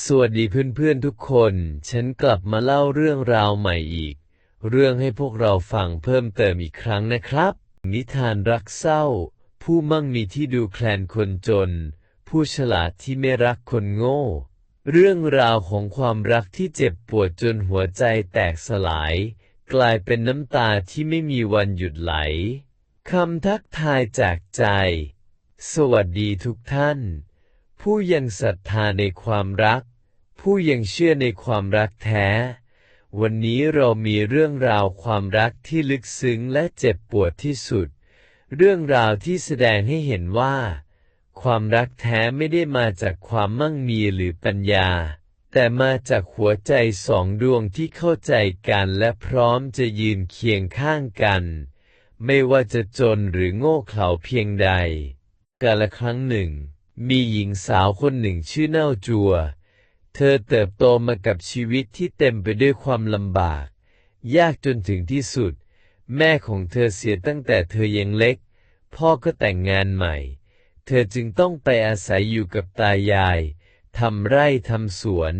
สวัสดีเพื่อนๆทุกคน ฉันกลับมาเล่าเรื่องราวใหม่อีก เรื่องให้พวกเราฟังเพิ่มเติมอีกครั้งนะครับ นิทานรักเศร้า ผู้มั่งมีที่ดูแคลนคนจน ผู้ฉลาดที่ไม่รักคนโง่ เรื่องราวของความรักที่เจ็บปวดจนหัวใจแตกสลาย กลายเป็นน้ำตาที่ไม่มีวันหยุดไหล คำทักทายจากใจ สวัสดีทุกท่าน ผู้ยังศรัทธาในความรัก ผู้ยังเชื่อในความรักแท้ วันนี้เรามีเรื่องราวความรักที่ลึกซึ้งและเจ็บปวดที่สุด เรื่องราวที่แสดงให้เห็นว่า ความรักแท้ไม่ได้มาจากความมั่งมีหรือปัญญา แต่มาจากหัวใจสองดวงที่เข้าใจกันและพร้อมจะยืนเคียงข้างกัน ไม่ว่าจะจนหรือโง่เขลาเพียงใดกาละครั้งหนึ่ง มีหญิงสาวคนหนึ่งชื่อเน่าจัว เธอเติบโตมากับชีวิตที่เต็มไปด้วยความลำบาก ยากจนถึงที่สุด แม่ของเธอเสียตั้งแต่เธอยังเล็ก พ่อก็แต่งงานใหม่ เธอจึงต้องไปอาศัยอยู่กับตายาย ทำไร่ทำสวน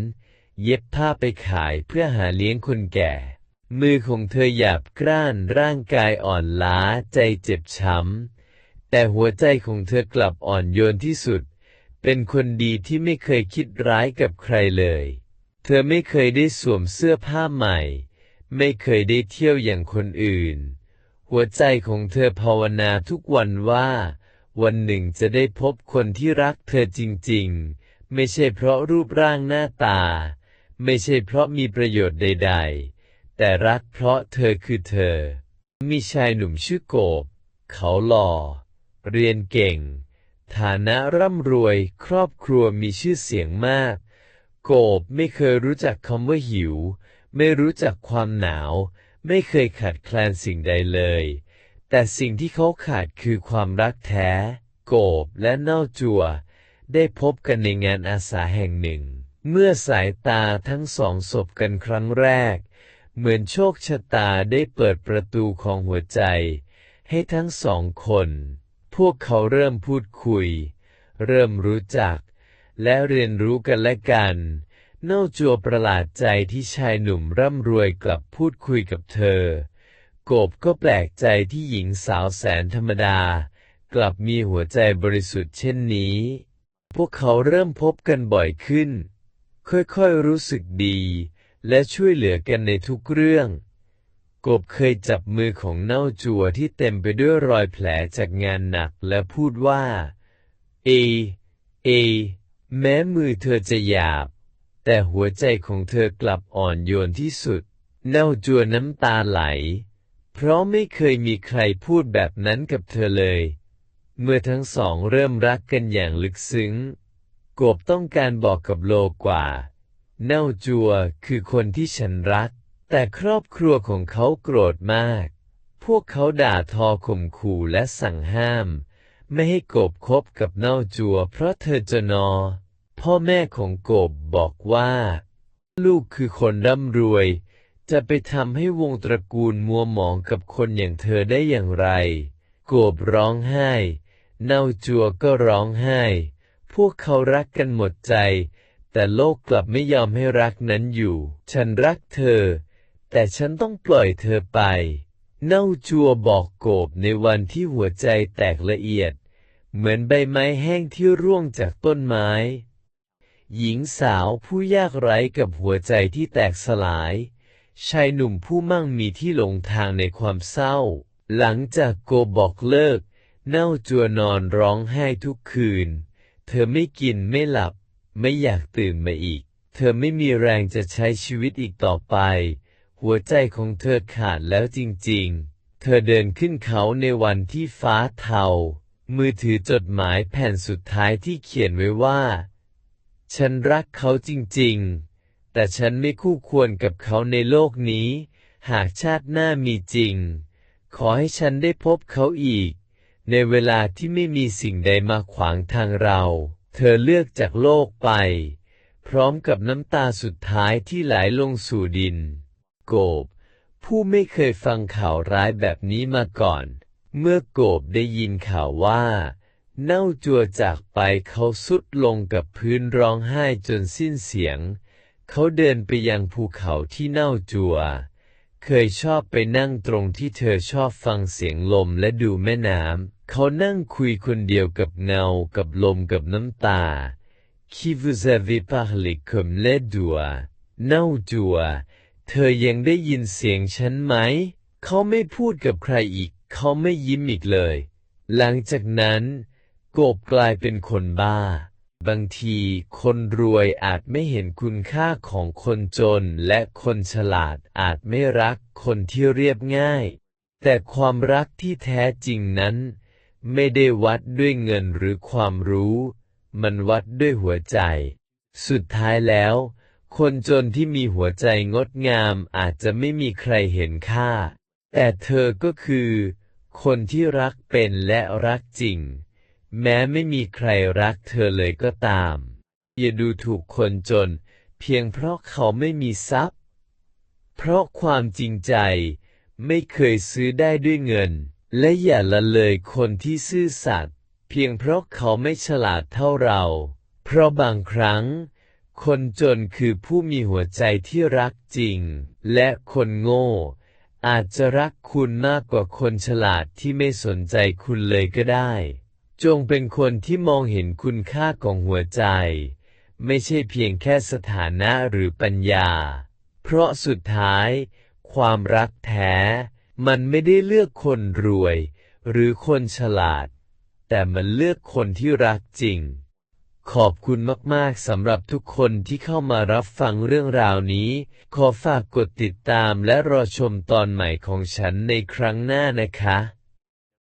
เย็บผ้าไปขายเพื่อหาเลี้ยงคนแก่ มือของเธอหยาบกร้านร่างกายอ่อนล้าใจเจ็บช้ำแต่หัวใจของเธอกลับอ่อนโยนที่สุด เป็นคนดีที่ไม่เคยคิดร้ายกับใครเลย เธอไม่เคยได้สวมเสื้อผ้าใหม่ ไม่เคยได้เที่ยวอย่างคนอื่น หัวใจของเธอภาวนาทุกวันว่า วันหนึ่งจะได้พบคนที่รักเธอจริงๆ ไม่ใช่เพราะรูปร่างหน้าตา ไม่ใช่เพราะมีประโยชน์ใด ๆ แต่รักเพราะเธอคือเธอ มีชายหนุ่มชื่อโกบ เขาหล่อ เรียนเก่ง ฐานะร่ำรวย ครอบครัวมีชื่อเสียงมาก โกบไม่เคยรู้จักคำว่าหิว ไม่รู้จักความหนาว ไม่เคยขาดแคลนสิ่งใดเลย แต่สิ่งที่เขาขาดคือความรักแท้ โกบและเน่าจัว ได้พบกันในงานอาสาแห่งหนึ่ง เมื่อสายตาทั้งสองสบกันครั้งแรก เหมือนโชคชะตาได้เปิดประตูของหัวใจ ให้ทั้งสองคน พวกเขาเริ่มพูดคุย เริ่มรู้จัก และเรียนรู้กันและกัน เน่าจัวประหลาดใจที่ชายหนุ่มร่ำรวยกลับพูดคุยกับเธอโกบก็แปลกใจที่หญิงสาวแสนธรรมดา กลับมีหัวใจบริสุทธิ์เช่นนี้ พวกเขาเริ่มพบกันบ่อยขึ้น ค่อยๆรู้สึกดี และช่วยเหลือกันในทุกเรื่อง กบเคยจับมือของเน่าจัวที่เต็มไปด้วยรอยแผลจากงานหนักและพูดว่า เอ เอ แม้มือเธอจะหยาบ แต่หัวใจของเธอกลับอ่อนโยนที่สุด เน่าจัวน้ำตาไหล เพราะไม่เคยมีใครพูดแบบนั้นกับเธอเลย เมื่อทั้งสองเริ่มรักกันอย่างลึกซึ้ง กบต้องการบอกกับโลกว่า เน่าจัวคือคนที่ฉันรัก แต่ครอบครัวของเขาโกรธมาก พวกเขาด่าทอข่มขู่และสั่งห้าม ไม่ให้กบคบกับเน่าจัว เพราะเธอจะนอ พ่อแม่ของกบบอกว่า ลูกคือคนร่ำรวย จะไปทำให้วงตระกูลมัวหมองกับคนอย่างเธอได้อย่างไร กบร้องไห้ เน่าจัวก็ร้องไห้ พวกเขารักกันหมดใจ แต่โลกกลับไม่ยอมให้รักนั้นอยู่ ฉันรักเธอ แต่ฉันต้องปล่อยเธอไป เน่าจัวบอกโกบในวันที่หัวใจแตกละเอียด เหมือนใบไม้แห้งที่ร่วงจากต้นไม้ หญิงสาวผู้ยากไร้กับหัวใจที่แตกสลาย ชายหนุ่มผู้มั่งมีที่หลงทางในความเศร้า หลังจากโกบอกเลิก เน่าจัวนอนร้องไห้ทุกคืน เธอไม่กินไม่หลับ ไม่อยากตื่นมาอีก เธอไม่มีแรงจะใช้ชีวิตอีกต่อไป หัวใจของเธอขาดแล้วจริงๆ เธอเดินขึ้นเขาในวันที่ฟ้าเทา มือถือจดหมายแผ่นสุดท้ายที่เขียนไว้ว่า ฉันรักเขาจริงๆ แต่ฉันไม่คู่ควรกับเขาในโลกนี้ หากชาติหน้ามีจริง ขอให้ฉันได้พบเขาอีก ในเวลาที่ไม่มีสิ่งใดมาขวางทางเรา เธอเลือกจากโลกไป พร้อมกับน้ำตาสุดท้ายที่ไหลลงสู่ดิน โกบ ผู้ไม่เคยฟังข่าวร้ายแบบนี้มาก่อน เมื่อโกบได้ยินข่าวว่า เน่าจัวจากไปเขาสุดลงกับพื้นร้องไห้จนสิ้นเสียง เขาเดินไปยังภูเขาที่เน่าจัว เคยชอบไปนั่งตรงที่เธอชอบฟังเสียงลมและดูแม่น้ำเขานั่งคุยคนเดียวกับเงากับลมกับน้ำตา Qui vous avez parlé comme les doigts เน่าจัว เธอยังได้ยินเสียงฉันไหม เขาไม่พูดกับใครอีก เขาไม่ยิ้มอีกเลย หลังจากนั้นกบกลายเป็นคนบ้า บางทีคนรวยอาจไม่เห็นคุณค่าของคนจนและคนฉลาดอาจไม่รักคนที่เรียบง่าย แต่ความรักที่แท้จริงนั้น ไม่ได้วัดด้วยเงินหรือความรู้ มันวัดด้วยหัวใจ สุดท้ายแล้ว คนจนที่มีหัวใจงดงามอาจจะไม่มีใครเห็นค่า แต่เธอก็คือ คนที่รักเป็นและรักจริง แม้ไม่มีใครรักเธอเลยก็ตาม อย่าดูถูกคนจน เพียงเพราะเขาไม่มีทรัพย์ เพราะความจริงใจไม่เคยซื้อได้ด้วยเงิน และอย่าละเลยคนที่ซื่อสัตย์เพียงเพราะเขาไม่ฉลาดเท่าเรา เพราะบางครั้ง คนจนคือผู้มีหัวใจที่รักจริง และคนโง่ อาจจะรักคุณมากกว่าคนฉลาดที่ไม่สนใจคุณเลยก็ได้ จงเป็นคนที่มองเห็นคุณค่าของหัวใจ ไม่ใช่เพียงแค่สถานะหรือปัญญา เพราะสุดท้าย ความรักแท้ มันไม่ได้เลือกคนรวย หรือคนฉลาด แต่มันเลือกคนที่รักจริง ขอบคุณมากๆสำหรับทุกคนที่เข้ามารับฟังเรื่องราวนี้ ขอฝากกดติดตามและรอชมตอนใหม่ของฉันในครั้งหน้านะคะ